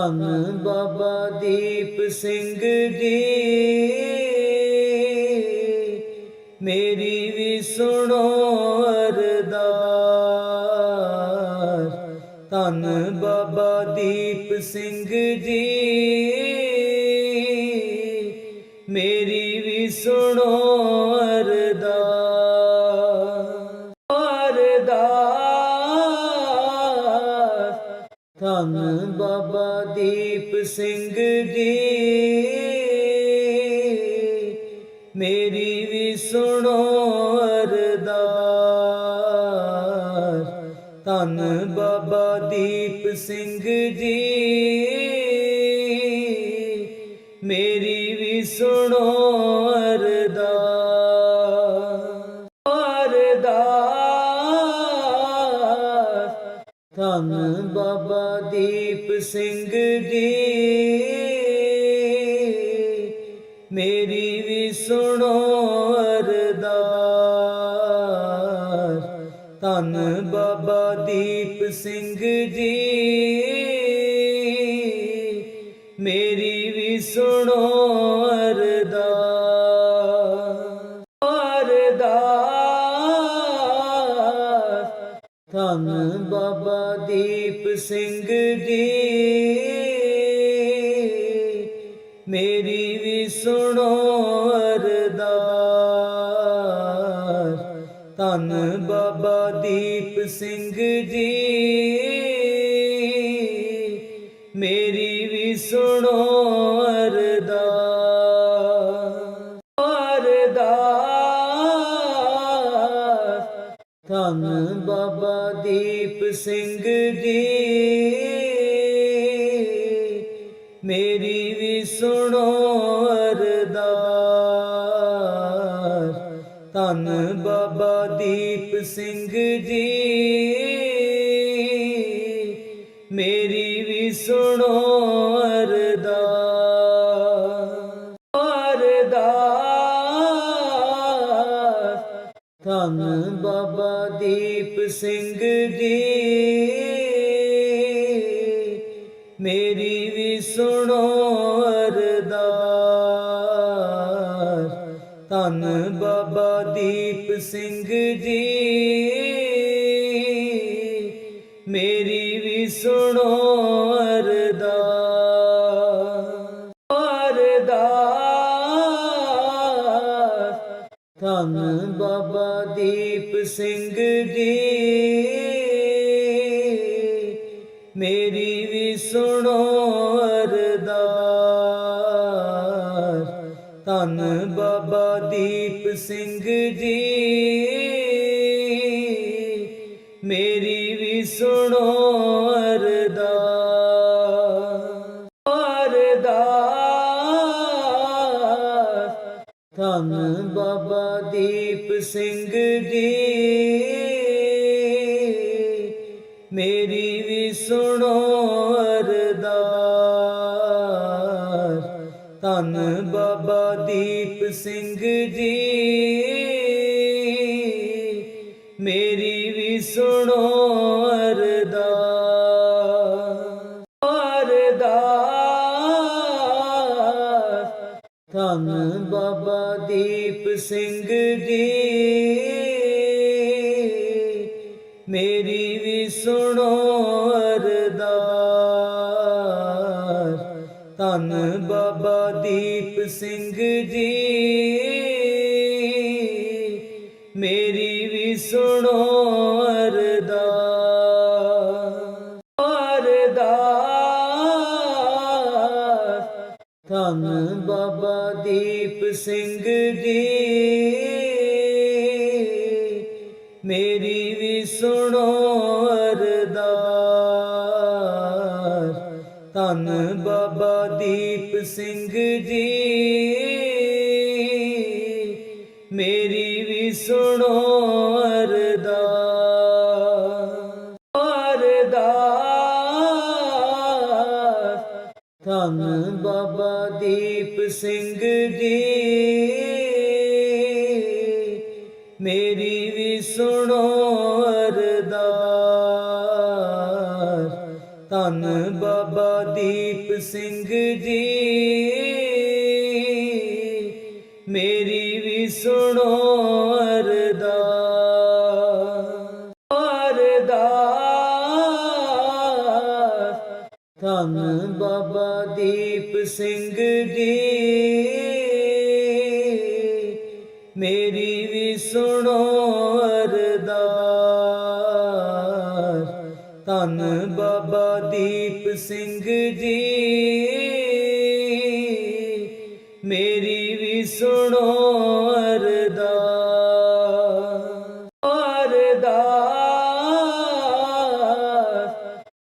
ਧੰਨ ਬਾਬਾ ਦੀਪ ਸਿੰਘ ਜੀ। ਮੇਰੀ ਵੀ ਸੁਣੋ ਅਰਦਾਸ। ਧੰਨ ਬਾਬਾ ਦੀਪ ਸਿੰਘ ਜੀ। ਮੇਰੀ ਵੀ ਸੁਣੋ ਸਿੰਘ ਜੀ ਮੇਰੀ ਵੀ ਸੁਣੋ ਅਰਦਾਸ। ਧੰਨ ਬਾਬਾ ਦੀਪ ਸਿੰਘ ਜੀ ਮੇਰੀ ਵੀ ਸੁਣੋ ছোড়ো ਧੰਨ ਬਾਬਾ ਦੀਪ ਸਿੰਘ ਜੀ। ਮੇਰੀ ਵੀ ਸੁਣੋ ਅਰਦਾਸ। ਧੰਨ ਬਾਬਾ ਦੀਪ ਸਿੰਘ ਜੀ। ਧੰਨ ਬਾਬਾ ਦੀਪ ਸਿੰਘ ਜੀ। ਧੰਨ ਬਾਬਾ ਦੀਪ ਸਿੰਘ ਜੀ। ਮੇਰੀ ਵੀ ਸੁਣੋ ਅਰਦਾਸ। ਅਰਦਾਸ। ਧੰਨ ਬਾਬਾ ਦੀਪ ਸਿੰਘ sim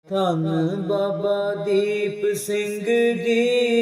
ਧੰਨ ਬਾਬਾ ਦੀਪ ਸਿੰਘ ਜੀ।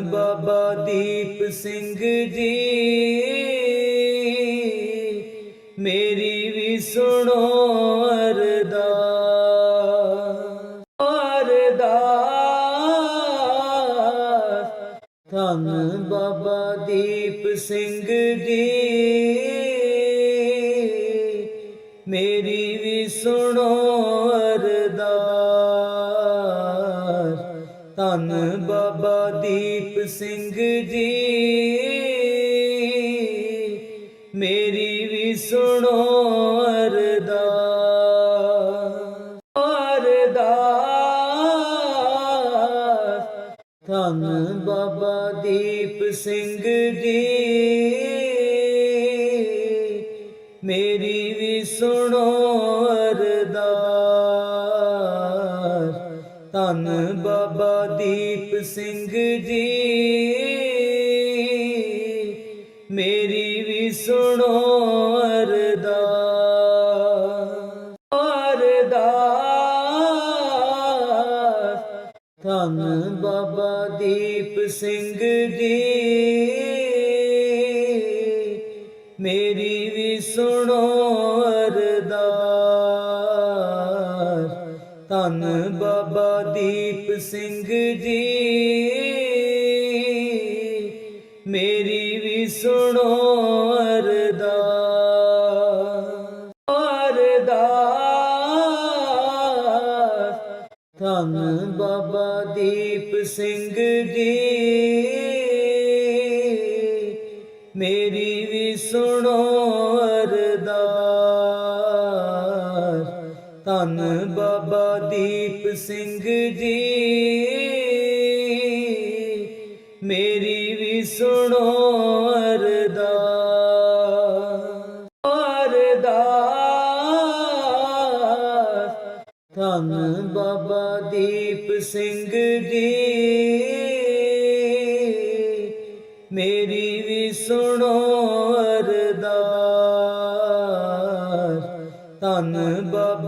ਬਾਬਾ ਦੀਪ ਸਿੰਘ ਜੀ। ਦੀਪ ਸਿੰਘ ਜੀ ਮੇਰੀ ਵੀ ਸੁਣੋ ਅਰਦਾਸ। ਧੰਨ ਬਾਬਾ ਦੀਪ ਸਿੰਘ ਜੀ ਸਿੰਘ ਜੀ, ਮੇਰੀ ਵੀ ਸੁਣੋ ਅਰਦਾਸ। ਧੰਨ ਬਾਬਾ ਦੀਪ ਸਿੰਘ ਜੀ, ਮੇਰੀ ਵੀ ਸੁਣੋ ਅਰਦਾਸ। ਅਰਦਾਸ। ਧੰਨ ਬਾਬਾ ਦੀਪ ਸਿੰਘ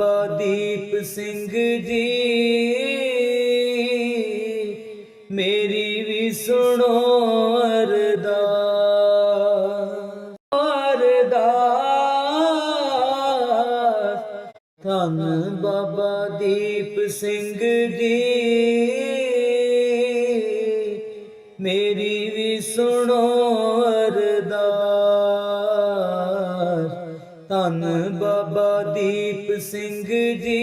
ਬਾਬਾ ਦੀਪ ਸਿੰਘ ਜੀ ਮੇਰੀ ਵੀ ਸੁਣੋ ਅਰਦਾਸ ਅਰਦਾਸ। ਧੰਨ ਬਾਬਾ ਦੀਪ ਸਿੰਘ ਸਿੰਘ ਜੀ,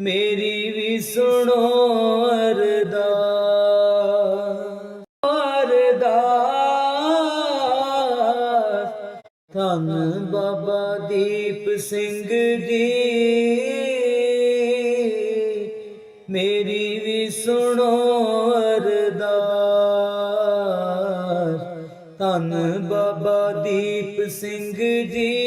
ਮੇਰੀ ਵੀ ਸੁਣੋ ਅਰਦਾ ਧੰਨ ਬਾਬਾ ਦੀਪ ਸਿੰਘ ਜੀ, ਮੇਰੀ ਵੀ ਸੁਣੋ ਅਰਦਾਸ। ਧੰਨ ਬਾਬਾ ਦੀਪ ਸਿੰਘ ਜੀ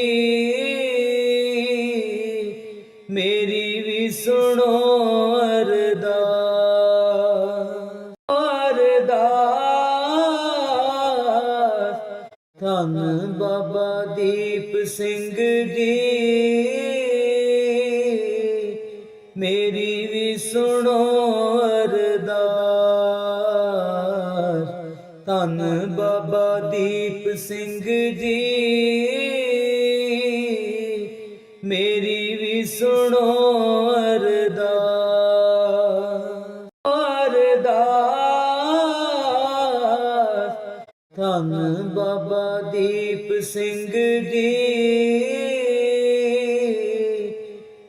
ਧੰਨ ਬਾਬਾ ਦੀਪ ਸਿੰਘ ਜੀ।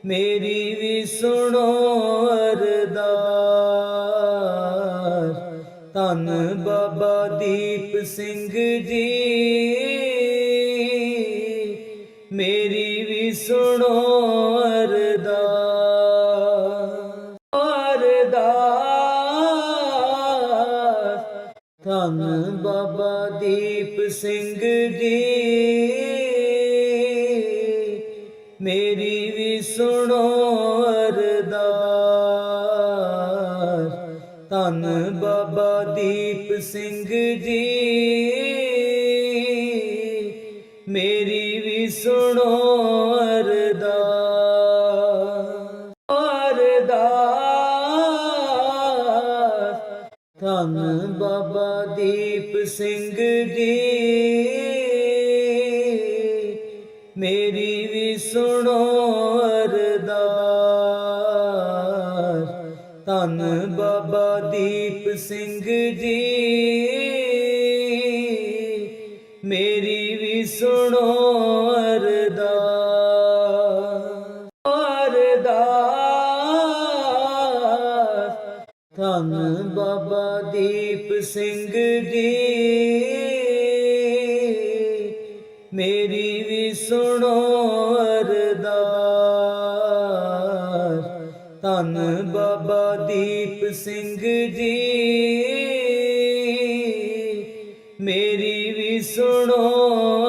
ਮੇਰੀ ਵੀ ਸੁਣੋ ਅਰਦਾਸ। ਧੰਨ ਬਾਬਾ ਦੀਪ ਸਿੰਘ ਜੀ। ਮੇਰੀ ਵੀ ਸੁਣੋ। ਧੰਨ ਬਾਬਾ ਦੀਪ ਸਿੰਘ ਜੀ। ਮੇਰੀ ਵੀ ਸੁਣੋ।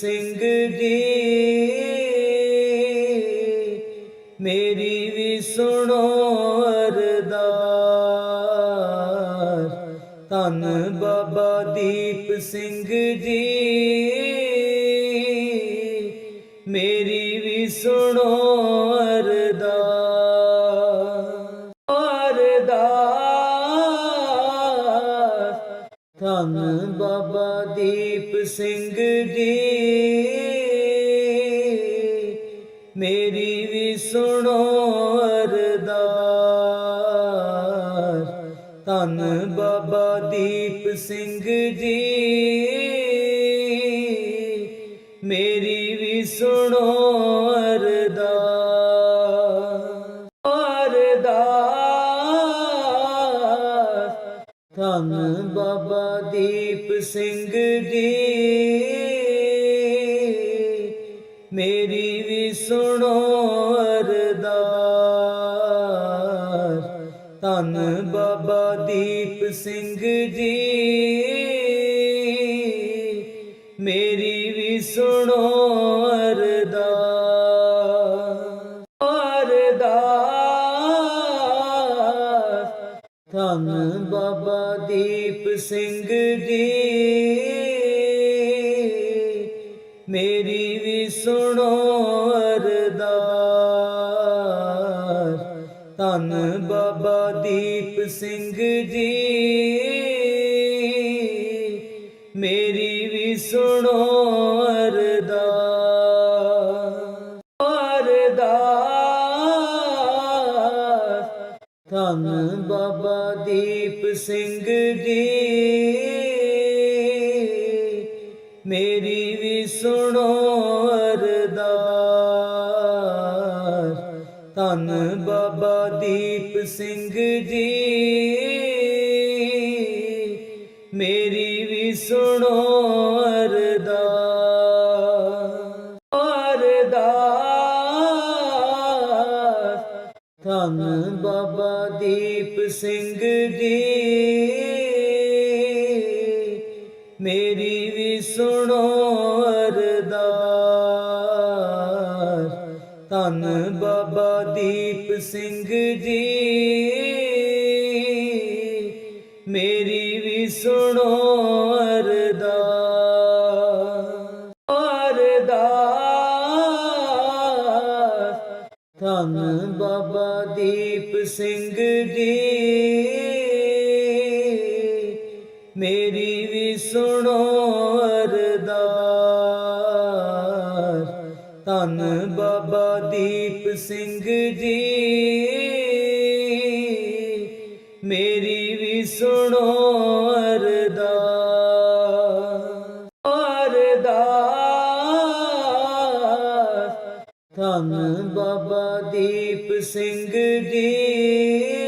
ਸਿੰਘ ਜੀ ਮੇਰੀ ਵੀ ਸੁਣੋ ਅਰਦਾਸ। ਧੰਨ ਬਾਬਾ ਦੀਪ ਸਿੰਘ ਜੀ ਧੰਨ ਬਾਬਾ ਦੀਪ ਸਿੰਘ ਸਿੰਘ ਜੀ ਮੇਰੀ ਵੀ ਸੁਣੋ ਅਰਦਾਸ। ਧੰਨ ਬਾਬਾ ਦੀਪ ਸਿੰਘ ਜੀ। ਧੰਨ ਬਾਬਾ ਦੀਪ ਸਿੰਘ ਜੀ।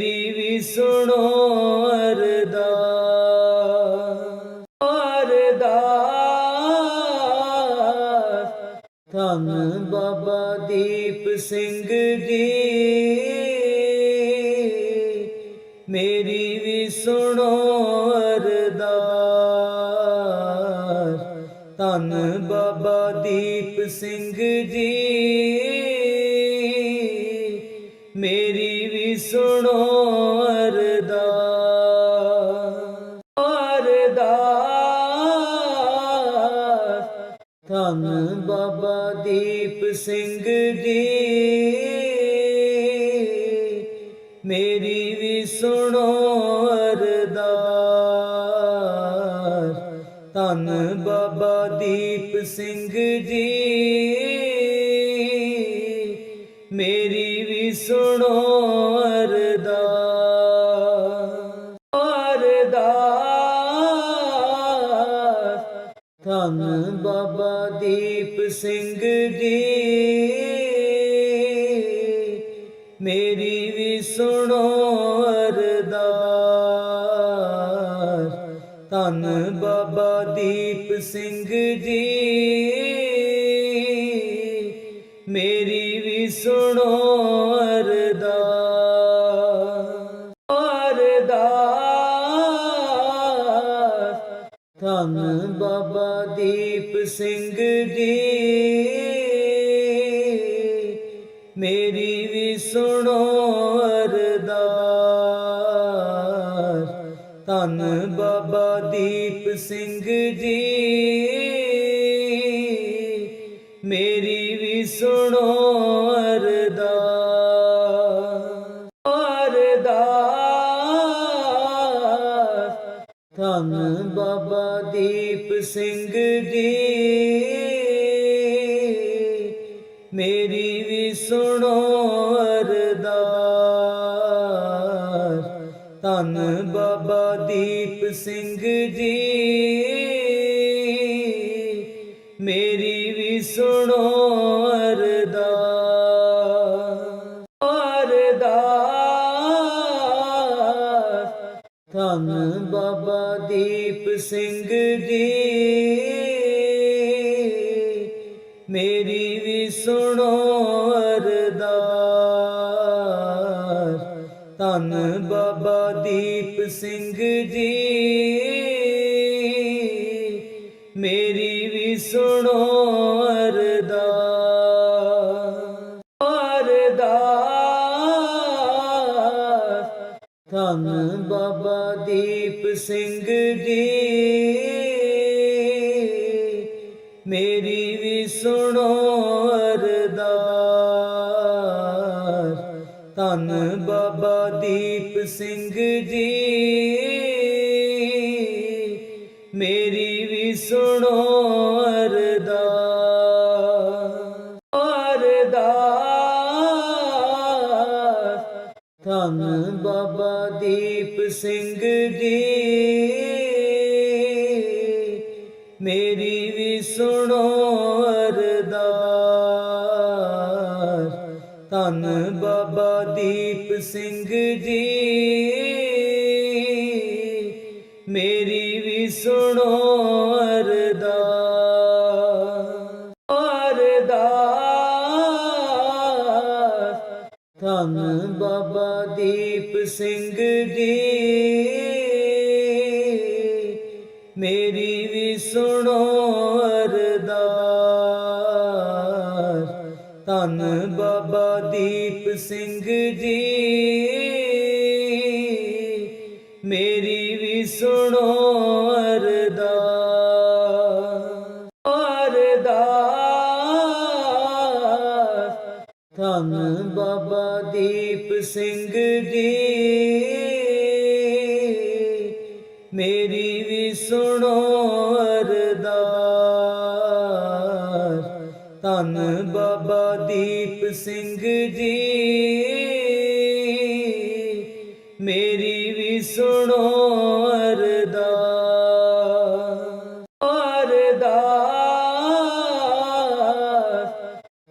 ਮੇਰੀ ਵੀ ਸੁਣੋ ਅਰਦਾਸ ਅਰਦਾਸ। ਧੰਨ ਬਾਬਾ ਦੀਪ ਸਿੰਘ ਜੀ ਧੰਨ ਬਾਬਾ ਦੀਪ ਸਿੰਘ ਜੀ। सिंह जी ਧੰਨ ਬਾਬਾ ਦੀਪ ਸਿੰਘ ਜੀ। ਮੇਰੀ ਵੀ ਸੁਣੋ ਅਰਦਾਸ। ਧੰਨ ਬਾਬਾ ਦੀਪ ਸਿੰਘ ਜੀ। Amen. ਸੁਣੋ ਧੰਨ ਬਾਬਾ ਦੀਪ ਸਿੰਘ ਜੀ।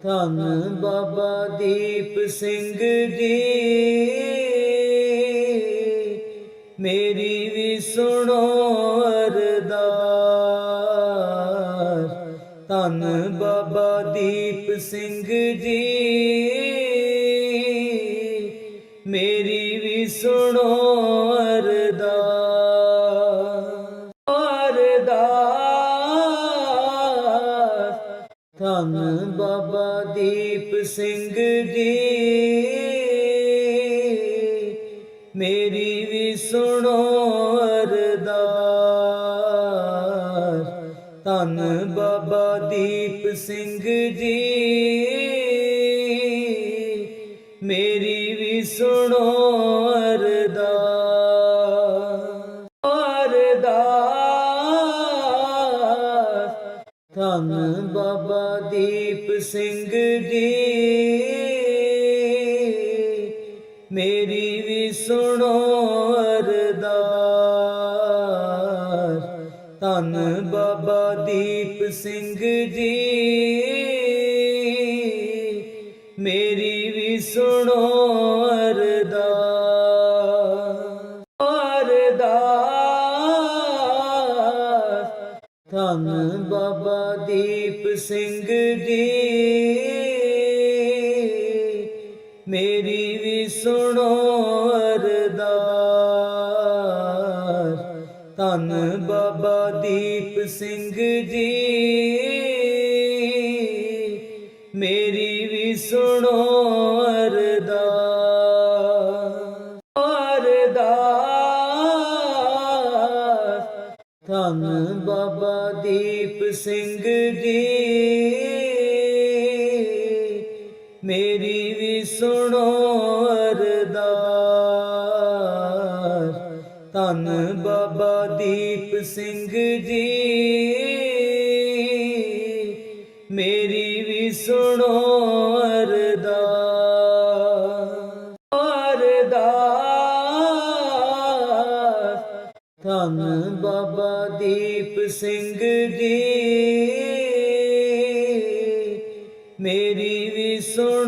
ਧੰਨ ਬਾਬਾ ਦੀਪ ਸਿੰਘ ਜੀ। ਮੇਰੀ ਵੀ ਸੁਣੋ ਅਰਦਾਸ। ਧੰਨ ਬਾਬਾ ਦੀਪ ਸਿੰਘ ਜੀ। ਮੇਰੀ ਵੀ ਸੁਣੋ ਸਿੰਘ ਜੀ ਮੇਰੀ ਵੀ ਸੁਣੋ ਅਰਦਾਸ। ਧੰਨ ਬਾਬਾ ਦੀਪ ਸਿੰਘ ਜੀ ਮੇਰੀ ਵੀ ਸੁਣੋ ਧੰਨ ਬਾਬਾ ਦੀਪ ਸਿੰਘ ਜੀ। ਮੇਰੀ ਵੀ ਸੁਣੋ। ਮੇਰੀ ਵੀ ਸੁਣੋ